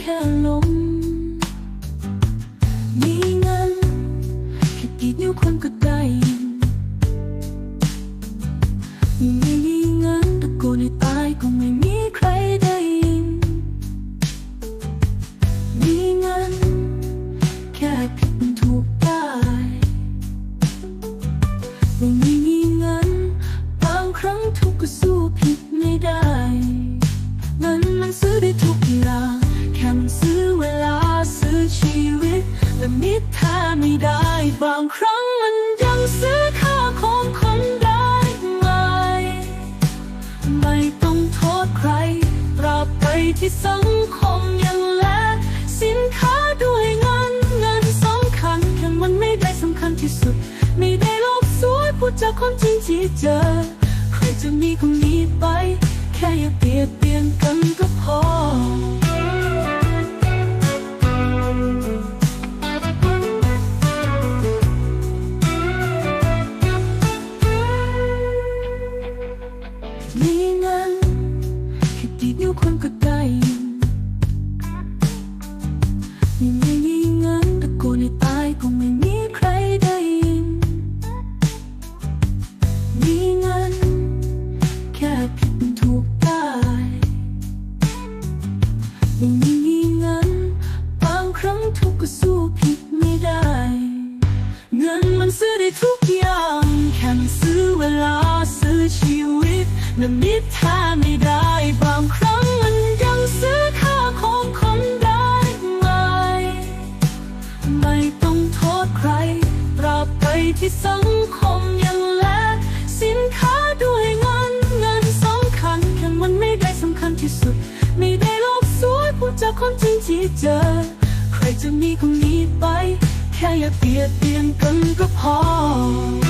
แค่ลม มีเงินแค่ดีดนิ้วคนก็ได้มี และมิตรแท้ไม่ได้ บางครั้งมันยังซื้อค่าของคนได้ไหมไม่ต้องโทษใครตราบใดที่สังคมยังแลกสินค้าด้วยเงินเงินสำคัญแค่มันไม่ได้สำคัญที่สุด ไม่ได้โลกสวยพูดจากความจริงที่เจอ ใครจะมีคำนี้ไป แค่อย่าเบียดเบียนกันก็ ครั้งทุกข์ก็สู้ผิดไม่ได้ เงินมันซื้อได้ทุกอย่าง แค่มันซื้อเวลาซื้อชีวิตและมิตรแท้ไม่ได้ บางครั้งมันยังซื้อค่าของคนได้ไหมไม่ต้องโทษใครตราบใดที่สังคมยังแลกสินค้าด้วยเงินเงินสำคัญแค่มันไม่ได้สำคัญที่สุด ไม่ได้โลกสวยพูดจากความจริงที่เจอ จะมีคนนี้ไป แค่อย่าเบียดเบียนกันก็พอ